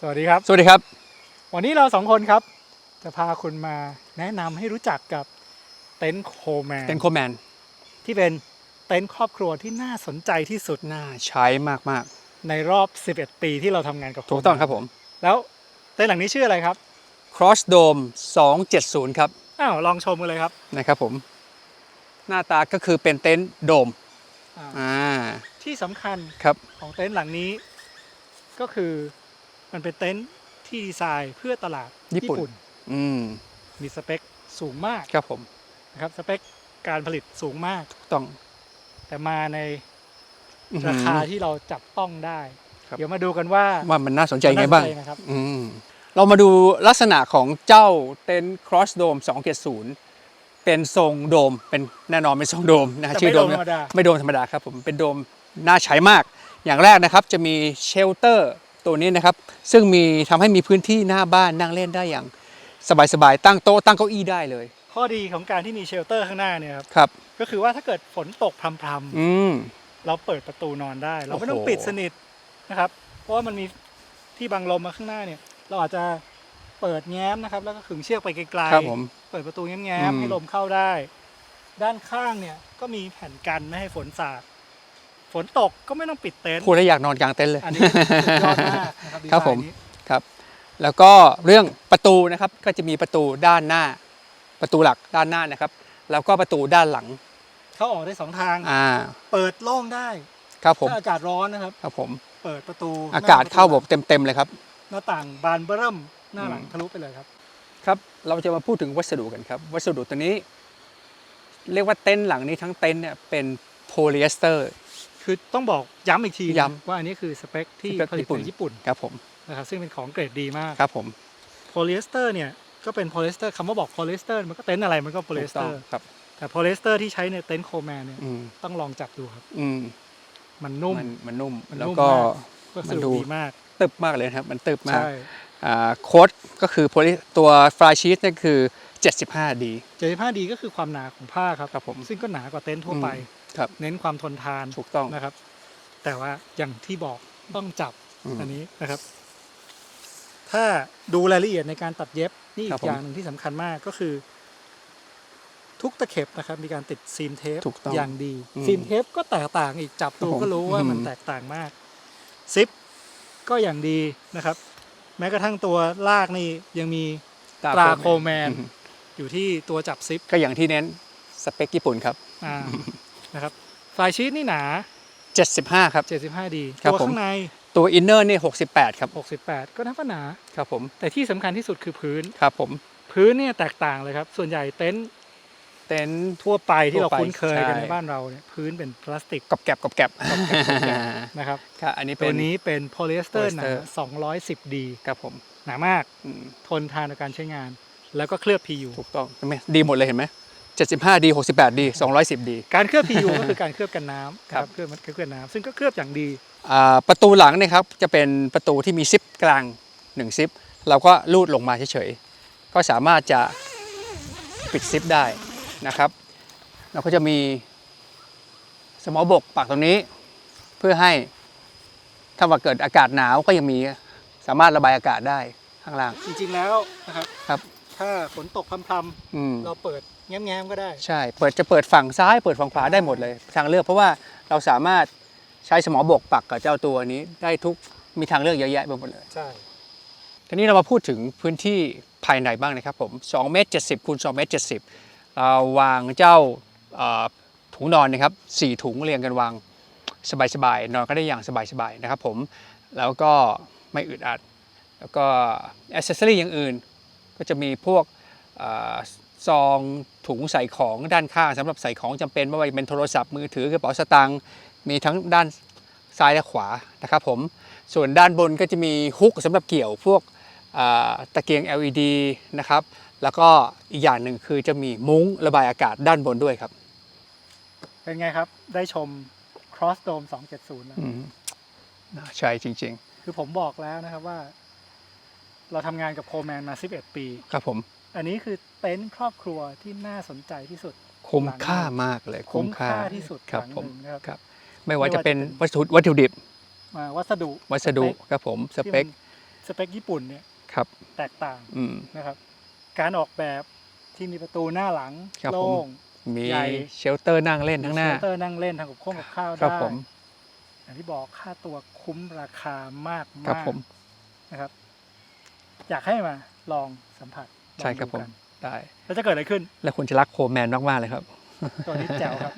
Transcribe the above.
สวัสดีครับ สวัสดีครับ วันนี้เราสองคนครับ จะพาคุณมาแนะนำให้รู้จักกับเต็นท์โคแมนเต็นโคแมนที่เป็นเต็นท์ครอบครัวที่น่าสนใจที่สุดน่าใช้มากในรอบ 11 ปีที่เราทำงานกับๆ ถูกต้องครับผม แล้วเต็นท์หลังนี้ชื่ออะไรครับ Cross Dome 270 ครับ อ้าวลองชมกันเลยครับ นะครับผม หน้าตาก็คือเป็นเต็นท์โดม อ่า อ่า ที่สำคัญครับ ของเต็นท์หลังนี้ ก็คือ มันเป็นเต็นท์ที่ดีไซน์เพื่อตลาดญี่ปุ่น อืมมีสเปคสูงมากครับผมนะครับสเปคการผลิตสูงมากถูกต้อง แต่มาในอื้อหือราคาที่เราจับต้องได้ ครับ เดี๋ยวมาดูกันว่าว่ามันน่าสนใจยังไงบ้าง น่สนนะครับ อืมเรามาดูลักษณะของเจ้าเต็นท์ Cross Dome 270 เป็นทรงโดม เป็นแน่นอนเป็นทรงโดมนะฮะแต่ชื่อไม่โดโดมมธรรมดา ไม่โดมธรรมดาครับผม เป็นโดมน่าใช้มาก อย่างแรกนะครับจะมีเชลเตอร์ ตัวนี้นะครับ ซึ่งมีทำให้มีพื้นที่หน้าบ้านนั่งเล่นได้อย่างสบายๆตั้งโต๊ะตั้งเก้าอี้ได้เลย ข้อดีของการที่มีเชลเตอร์ข้างหน้าเนี่ยครับครับก็คือว่าถ้าเกิดฝนตกพรำอืม ๆเราเปิดประตูนอนได้ เราไม่ต้องโอ้โห ปิดสนิทนะครับ เพราะว่ามันมีที่บังลมมาข้างหน้าเนี่ย เราอาจจะเปิดแง้มนะครับ แล้วก็ขึงเชือกไปไกลครับผมๆเปิดประตูแง้มอืๆมให้ลมเข้าได้ ด้านข้างเนี่ยก็มีแผ่นกันไม่ให้ฝนสาด ฝนตกก็ไม่ต้องปิดเต็นท์พูดแล้วอยากนอนกลางเต็นท์เลยอันนี้สุดยอดมากนะครับดีไซครับผมน์นี้ครับ แล้วก็เรื่องประตูนะครับก็จะมีประตูด้านหน้า ประตูหลักด้านหน้านะครับ แล้วก็ประตูด้านหลังเข้าออกได้สองทาง อ่าเปิดโล่งได้ครับผมถ้าอากาศร้อนนะครับ ครับผม เปิดประตูอากาศเข้าหแบบเต็มๆเลยครับ หน้าต่างบานเบิ่มหน้าหลังอืมทะลุไปเลยครับ ครับเราจะมาพูดถึงวัสดุกันครับ วัสดุตัวนี้ เรียกว่าเต็นท์หลังนี้ทั้งเต็นท์เนี่ยเป็นโพลีเอสเตอร์ คือต้องบอกย้ำอีกทีนะย้ำว่าอันนี้คือสเปคที่สเปคผลิตญี่ปุ่นในญี่ปุ่นครับผมนะครับซึ่งเป็นของเกรดดีมากครับผมโพลีเอสเตอร์เนี่ยก็เป็นโพลีเอสเตอร์คำว่าบอกโพลีเอสเตอร์มันก็เต็นท์อะไรมันก็โพลีเอสเตอร์ถูกต้งครับ แต่โพลีเอสเตอร์ที่ใช้ในเต็นท์โคแมนเนี่ยอืมต้องลองจับดูครับ อืมมันนุ่ม มันมันนุ่มมันแล้วนุ่มก็ มากวัสมันดุดูดีมากตึบมากเลยนะครับ มันตึบมาก ใช่อ่า โค้ดก็คือ poly ตัวฟลายชีสนี่ยคือ 75D 75ดีก็คือความหนาของผ้าครับครับผมซึ่งก็หนากว่าเต็นท์ทั่วไปอืมครับเน้นความทนทานถูกต้องนะครับ แต่ว่าอย่างที่บอกต้องจับอืมอันนี้นะครับ ถ้าดูรายละเอียดในการตัดเย็บนี่ครัอีบกผมอย่างหนึ่งที่สำคัญมากก็คือ ทุกตะเข็บนะครับ มีการติดซีมเทปถูกต้องอย่างดีอืมซีมเทปก็แตกต่างอีกจับดูครับผมก็รู้ว่ามันอืมแตกต่างมากซิปก็อย่างดีนะครับ แม้กระทั่งตัวลากนี่ยังมีตราโคแมนอือยู่ที่ตัวจับซิปก็อย่างที่เน้นสเปคญี่ปุ่นครับอ่านะครับไฟล์ชีตนี่หนา 75 ครับ 75ดีครับตัวผมข้างในตัวอินเนอร์นี่68 ครับ 68 ก็นับว่าหนาครับผมแต่ที่สำคัญที่สุดคือพื้นครับผมพื้นเนี่ยแตกต่างเลยครับ ส่วนใหญ่เต็นท์ เต็นท์ทั่วไปที่เราทั่วไปคุ้นเคยกันใช่ในบ้านเราเนี่ยพื้นเป็นพลาสติกกรอบแกรบกรอบแกรบนะครับครับอันนี้เป็ตันวนี้เป็นโพลีเอสเตอร์หนา polyester 210ดีครับผมหนามากอืมทนทานในการใช้งาน แล้วก็เคลือบ PU ถูกต้องเห็นไหมดีหมดเลยเห็นไหม75ดี68ดี210ดีการเคลือบ PU ก็คือการเคลือบกันน้ำครับนะเคลือบมันเคลือบกันน้ำซึ่งก็เคลือบอย่างดีอ่าประตูหลังเนี่ยครับจะเป็นประตูที่มีซิปกลาง1ซิปเราก็ลูดลงมาเฉยๆก็สามารถจะปิดซิปได้ นะครับ เราก็จะมีสมอบกปักตรงนี้ เพื่อให้ถ้าว่าเกิดอากาศหนาวก็ยังมีสามารถระบายอากาศได้ข้างล่าง จริงๆแล้วนะครับครับ ถ้าฝนตกพรำอืม ๆเราเปิดแง้มๆก็ได้ ใช่ เปิดจะเปิดฝั่งซ้าย เปิดฝั่งขวาได้หมดเลย ทางเลือกเพราะว่าเราสามารถใช้สมอบกปักกับเจ้าตัวนี้ได้ทุกมีทางเลือกเยอะแยะไปหมดเลย ใช่ ทีนี้เรามาพูดถึงพื้นที่ภายในบ้างนะครับผม2เมตร70คูณ2เมตร70เรา วางเจ้าถุงนอนนะครับ4ถุงเรียงกันวางสบายๆนอนก็ได้อย่างสบายๆนะครับผมแล้วก็ไม่อึดอัด แล้วก็อ c เซสซอรี่อย่างอื่น ก็จะมีพวกอซองถุงใส่ของด้านข้างสำหรับใส่ของจำเป็นไม่ว่าจะเป็นโทรศัพท์มือถือกระเป๋าสตางค์มีทั้งด้านซ้ายและขวานะครับผมส่วนด้านบนก็จะมีฮุกสำหรับเกี่ยวพวกตะเกียง LED นะครับ แล้วก็อีกอย่างหนึ่งคือจะมีมุ้งระบายอากาศด้านบนด้วยครับ เป็นไงครับ ได้ชม Cross Dome 270แล้วอืมน่าใช่จริง คือผมบอกแล้วนะครับว่า เราทำงานกับโคแมนมา 11 ปี ๆ ครับผม อันนี้คือเต็นท์ครอบครัวที่น่าสนใจที่สุด คุ้มค่ามากเลยคุ้มค่าที่สุดครับหลังผมหนึ่งนะครับ ครับ ไม่ว่าจะเป็นวัตถุวัตถุดิบมาวัสดุวัสดุสเปคครับผมสที่เปมัคนสเปคญี่ปุ่นเนี่ย ครับ แตกต่างอืมนะครับ การออกแบบที่มีประตูหน้าหลังครับผม โล่ง มีใหญ่ เชลเตอร์นั่งเล่นทั้างหน้า มีเชลเตอร์นั่งเล่นทำกับข้องกับข้าวครับได้ ผม อย่างที่บอกค่าตัวคุ้มราคามากครับมากผม นะครับ อยากให้มาลองสัมผัสลองใช่ครับดูผม กันได้ แล้วจะเกิดอะไรขึ้น แล้วคุณจะรักโคแมนมาก ๆ เลยครับ ตัวนี้แจ๋วครับ